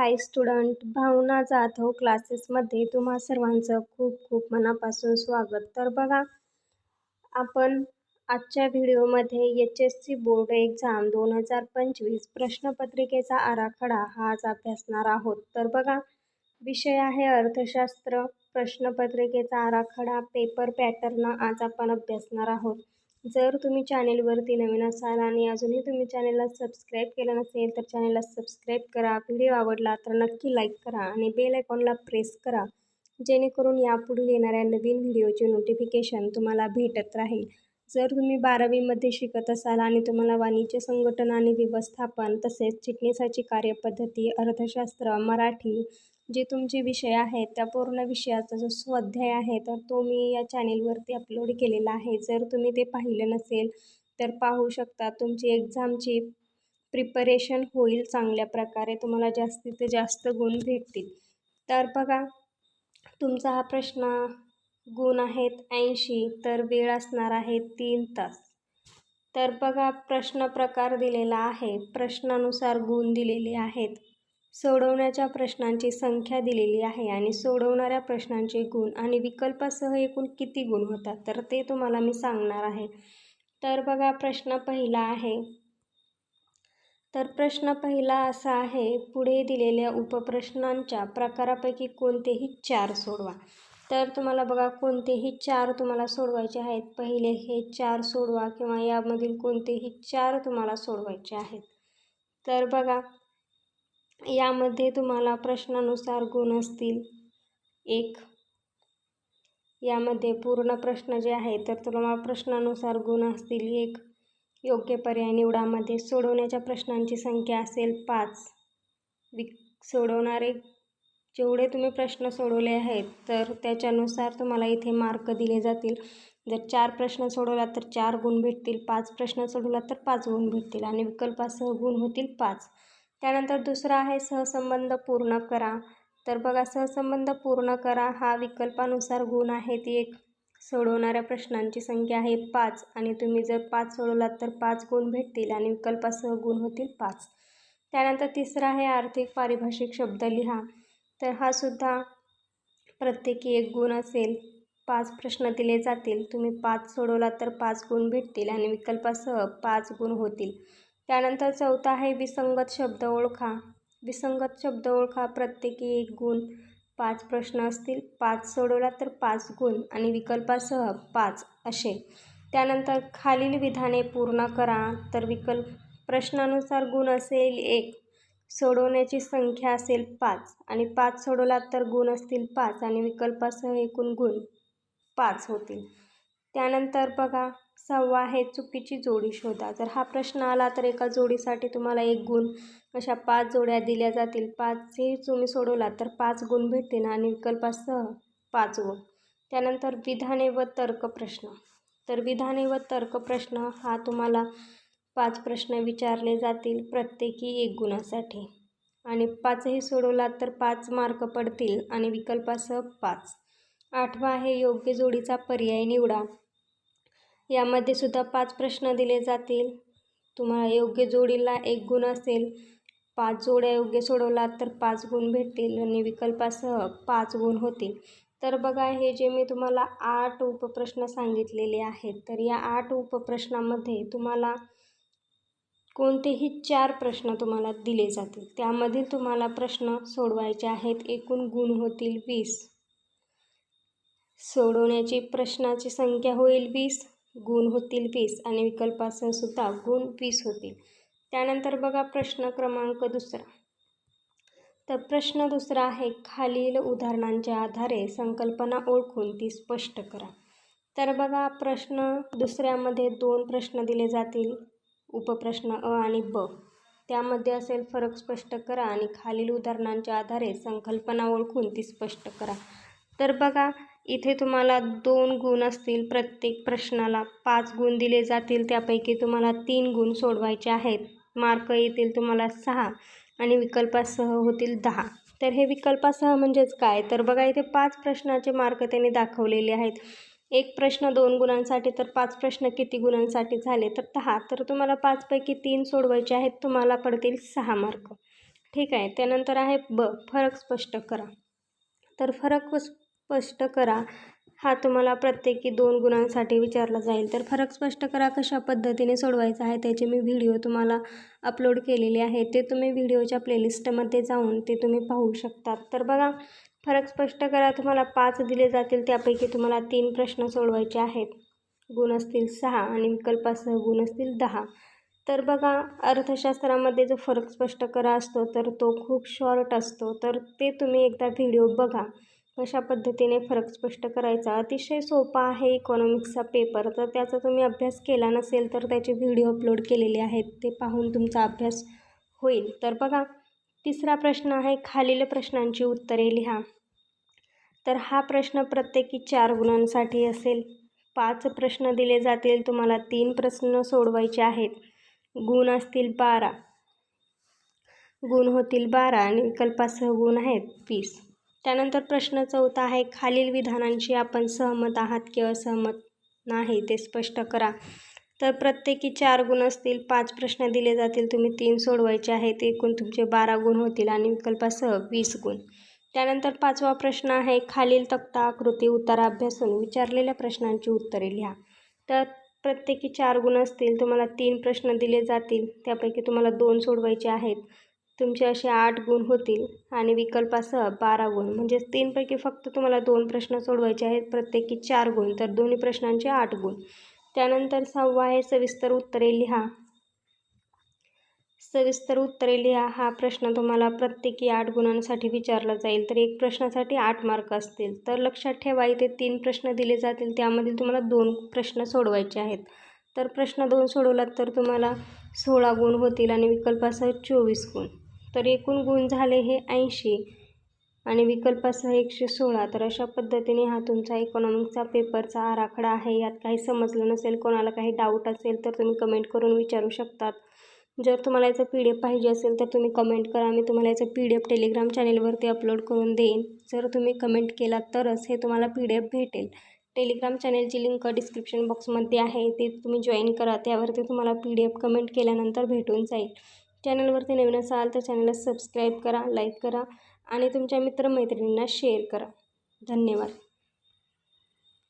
हाय student भावना जाधव क्लासेसमध्ये हो तुम्हा सर्वांचं खूप खूप मनापासून स्वागत. तर बघा आपण आजच्या व्हिडिओमध्ये H S C board exam दोन हजार पंचवीस प्रश्नपत्रिकेचा आराखडा हा आज अभ्यासणार आहोत. तर बघा विषय आहे अर्थशास्त्र. प्रश्नपत्रिकेचा आराखडा पेपर पॅटर्न आज आपण अभ्यासणार आहोत. जर तुम्ही चॅनेलवरती नवीन असाल आणि अजूनही तुम्ही चॅनेलला सबस्क्राईब केलं नसेल तर चॅनेलला सबस्क्राईब करा. व्हिडिओ आवडला तर नक्की लाईक करा आणि बेल आयकॉनला प्रेस करा. जेणेकरून यापुढील येणाऱ्या नवीन व्हिडिओचे नोटिफिकेशन तुम्हाला भेटत राहील. जर तुम्ही बारावीमध्ये शिकत असाल आणि तुम्हाला वाणिज्य संघटन आणि व्यवस्थापन तसेच चिटणीसाची कार्यपद्धती अर्थशास्त्र मराठी जे तुमचे विषय आहेत त्या पूर्ण विषयाचा जो स्वाध्याय आहे तर तो मी या चॅनेलवरती अपलोड केलेला आहे. जर तुम्ही ते पाहिलं नसेल तर पाहू शकता तुमची एक्झामची प्रिपरेशन होईल चांगल्या प्रकारे. तुम्हाला जास्तीत जास्त गुण भेटतील. तर बघा तुमचा हा प्रश्न गुण आहेत ऐंशी तर वेळ असणार आहे तीन तास. तर बघा प्रश्न प्रकार दिलेला आहे. प्रश्नानुसार गुण दिलेले आहेत. सोडवण्याच्या प्रश्नांची संख्या दिलेली आहे आणि सोडवणाऱ्या प्रश्नांचे गुण आणि विकल्पासह एकूण किती गुण होतात तर ते तुम्हाला मी सांगणार आहे. तर बघा प्रश्न पहिला आहे. तर प्रश्न पहिला असा आहे पुढे दिलेल्या उपप्रश्नांच्या प्रकारापैकी कोणतेही चार सोडवा. तर तुम्हाला बघा कोणतेही चार तुम्हाला सोडवायचे आहेत. पहिले हे चार सोडवा किंवा यामधील कोणतेही चार तुम्हाला सोडवायचे आहेत. तर बघा यामध्ये तुम्हाला प्रश्नानुसार गुण असतील एक. यामध्ये पूर्ण प्रश्न जे आहे तर तुम्हाला प्रश्नानुसार गुण असतील एक. योग्य पर्याय निवडामध्ये सोडवण्याच्या प्रश्नांची संख्या असेल पाच. विक सोडवणारे जेवढे तुम्ही प्रश्न सोडवले आहेत तर त्याच्यानुसार तुम्हाला इथे मार्क दिले जातील. जर चार प्रश्न सोडवला तर चार गुण भेटतील. पाच प्रश्न सोडवला तर पाच गुण भेटतील. आणि विकल्पासह गुण होतील पाच. त्यानंतर दुसरा आहे सहसंबंध पूर्ण करा. तर बघा सहसंबंध पूर्ण करा हा विकल्पानुसार गुण आहे. ती एक सोडवणाऱ्या प्रश्नांची संख्या आहे पाच. आणि तुम्ही जर पाच सोडवलात तर पाच गुण भेटतील आणि विकल्पासह गुण होतील पाच. त्यानंतर तिसरा आहे आर्थिक पारिभाषिक शब्द लिहा. तर हा सुद्धा प्रत्येकी एक गुण असेल. पाच प्रश्न दिले जातील. तुम्ही पाच सोडवलात तर पाच गुण भेटतील आणि विकल्पासह पाच गुण होतील. त्यानंतर चौथा आहे विसंगत शब्द ओळखा. विसंगत शब्द ओळखा प्रत्येकी एक गुण. पाच प्रश्न असतील. पाच सोडवला तर पाच गुण आणि विकल्पासह पाच असे. त्यानंतर खालील विधाने पूर्ण करा. तर विकल्प प्रश्नानुसार गुण असेल एक. सोडवण्याची संख्या असेल पाच आणि पाच सोडवलात तर गुण असतील पाच आणि विकल्पासह एकूण गुण पाच होतील. त्यानंतर बघा सहावा आहे चुकीची जोडी शोधा. जर हा प्रश्न आला तर एका जोडीसाठी तुम्हाला एक गुण. अशा पाच जोड्या दिल्या जातील. पाचही तुम्ही सोडवला तर पाच गुण भेटतील आणि विकल्पासह पाच गुण. त्यानंतर विधाने व तर्क प्रश्न. तर विधाने व तर्क प्रश्न हा तुम्हाला पाच प्रश्न विचारले जातील प्रत्येकी एक गुणासाठी. आणि पाचही सोडवला तर पाच मार्क पडतील आणि विकल्पासह पाच. आठवा आहे योग्य जोडीचा पर्याय निवडा. यामध्ये सुद्धा पाच प्रश्न दिले जातील. तुम्हाला योग्य जोडीला एक गुण असेल. पाच जोड्या योग्य सोडवलात तर पाच गुण भेटतील आणि विकल्पासह पाच गुण होतील. तर बघा हे जे मी तुम्हाला आठ उपप्रश्न सांगितलेले आहेत तर या आठ उपप्रश्नामध्ये तुम्हाला कोणतेही चार प्रश्न तुम्हाला दिले जातील. त्यामधील तुम्हाला प्रश्न सोडवायचे आहेत. एकूण गुण होतील वीस. सोडवण्याची प्रश्नाची संख्या होईल वीस. गुण होतील वीस आणि विकल्पासह सुद्धा गुण वीस होतील. त्यानंतर बघा प्रश्न क्रमांक दुसरा. तर प्रश्न दुसरा आहे खालील उदाहरणांच्या आधारे संकल्पना ओळखून ती स्पष्ट करा. तर बघा प्रश्न दुसऱ्यामध्ये दोन प्रश्न दिले जातील उपप्रश्न अ आणि ब. त्यामध्ये असेल फरक स्पष्ट करा आणि खालील उदाहरणांच्या आधारे संकल्पना ओळखून ती स्पष्ट करा. तर बघा इथे तुम्हाला दोन गुण असतील प्रत्येक प्रश्नाला. पाच गुण दिले जातील त्यापैकी तुम्हाला तीन गुण सोडवायचे आहेत. मार्क येतील तुम्हाला सहा आणि विकल्पासह होतील दहा. तर हे विकल्पासह म्हणजेच काय? तर बघा इथे पाच प्रश्नाचे मार्क त्यांनी दाखवलेले आहेत. एक प्रश्न दोन गुणांसाठी तर पाच प्रश्न किती गुणांसाठी झाले? तर दहा. तर तुम्हाला पाचपैकी तीन सोडवायचे आहेत तुम्हाला पडतील सहा मार्क. ठीक आहे? त्यानंतर आहे ब. फरक स्पष्ट करा. तर फरक स्पष्ट करा. हा तुम्हाला प्रत्येकी दोन गुणांसाठी विचारला जाईल. तर फरक स्पष्ट करा कशा पद्धतीने सोडवायचा आहे त्याचे मी व्हिडिओ तुम्हाला अपलोड केलेले आहे ते तुम्ही व्हिडिओच्या प्लेलिस्टमध्ये जाऊन ते तुम्ही पाहू शकतात. तर बघा फरक स्पष्ट करा. तुम्हाला पाच दिले जातील त्यापैकी तुम्हाला तीन प्रश्न सोडवायचे आहेत. गुण असतील सहा आणि विकल्पासह गुण असतील दहा. तर बघा अर्थशास्त्रामध्ये जो फरक स्पष्ट करा असतो तर तो खूप शॉर्ट असतो. तर ते तुम्ही एकदा व्हिडिओ बघा. कशा पद्धतीने फरक स्पष्ट करायचा. अतिशय सोपा आहे इकॉनॉमिक्सचा पेपर तर त्याचा तुम्ही अभ्यास केला नसेल तर त्याचे व्हिडिओ अपलोड केलेले आहेत. ते पाहून तुमचा अभ्यास होईल. तर बघा तिसरा प्रश्न आहे खालील प्रश्नांची उत्तरे लिहा. तर हा प्रश्न प्रत्येकी चार गुणांसाठी असेल. पाच प्रश्न दिले जातील तुम्हाला तीन प्रश्न सोडवायचे आहेत. गुण असतील बारा. गुण होतील बारा आणि विकल्पासह गुण आहेत वीस. त्यानंतर प्रश्न चौथा आहे खालील विधानांशी आपण सहमत आहात किंवा सहमत नाही ते स्पष्ट करा. तर प्रत्येकी चार गुण असतील पाच प्रश्न दिले जातील तुम्ही तीन सोडवायचे आहेत एकूण तुमचे बारा गुण होतील आणि विकल्पासह वीस गुण. त्यानंतर पाचवा प्रश्न आहे खालील तक्ता आकृती उतारा अभ्यासून विचारलेल्या प्रश्नांची उत्तरे लिहा. तर प्रत्येकी चार गुण असतील तुम्हाला तीन प्रश्न दिले जातील त्यापैकी तुम्हाला दोन सोडवायचे आहेत. तुमचे असे आठ गुण होतील आणि विकल्पासह बारा गुण. म्हणजेच तीनपैकी फक्त तुम्हाला दोन प्रश्न सोडवायचे आहेत. प्रत्येकी चार गुण तर दोन्ही प्रश्नांचे आठ गुण. त्यानंतर सहावा आहे सविस्तर उत्तरे लिहा. सविस्तर उत्तरे लिहा. हा प्रश्न तुम्हाला प्रत्येकी आठ गुणांसाठी विचारला जाईल. तर एक प्रश्नासाठी आठ मार्क असतील. तर लक्षात ठेवा इथे तीन प्रश्न दिले जातील. त्यामधील तुम्हाला दोन प्रश्न सोडवायचे आहेत. तर प्रश्न दोन सोडवलात तर तुम्हाला सोळा गुण होतील आणि विकल्पासह चोवीस गुण. तर एकूण गुण झाले हे ऐंशी आणि विकल्पासह एकशे सोळा. तर अशा पद्धतीने हा तुमचा इकॉनॉमिक्सचा पेपरचा आराखडा आहे. यात काही समजलं नसेल कोणाला काही डाऊट असेल तर तुम्ही कमेंट करून विचारू शकतात. जर तुम्हाला याचं पी डी एफ पाहिजे असेल तर तुम्ही कमेंट करा. मी तुम्हाला याचं पी डी एफ टेलिग्राम चॅनेलवरती अपलोड करून देईन. जर तुम्ही कमेंट केलात तरच हे तुम्हाला पी डी एफ भेटेल टेलिग्राम चॅनेलची लिंक डिस्क्रिप्शन बॉक्समध्ये आहे. ते तुम्ही जॉईन करा. त्यावरती तुम्हाला पी डी एफ कमेंट केल्यानंतर भेटून जाईल. चॅनलवरती नवीन असाल तर चॅनलला सबस्क्राईब करा लाईक करा आणि तुमच्या मित्रमैत्रिणींना शेअर करा. धन्यवाद.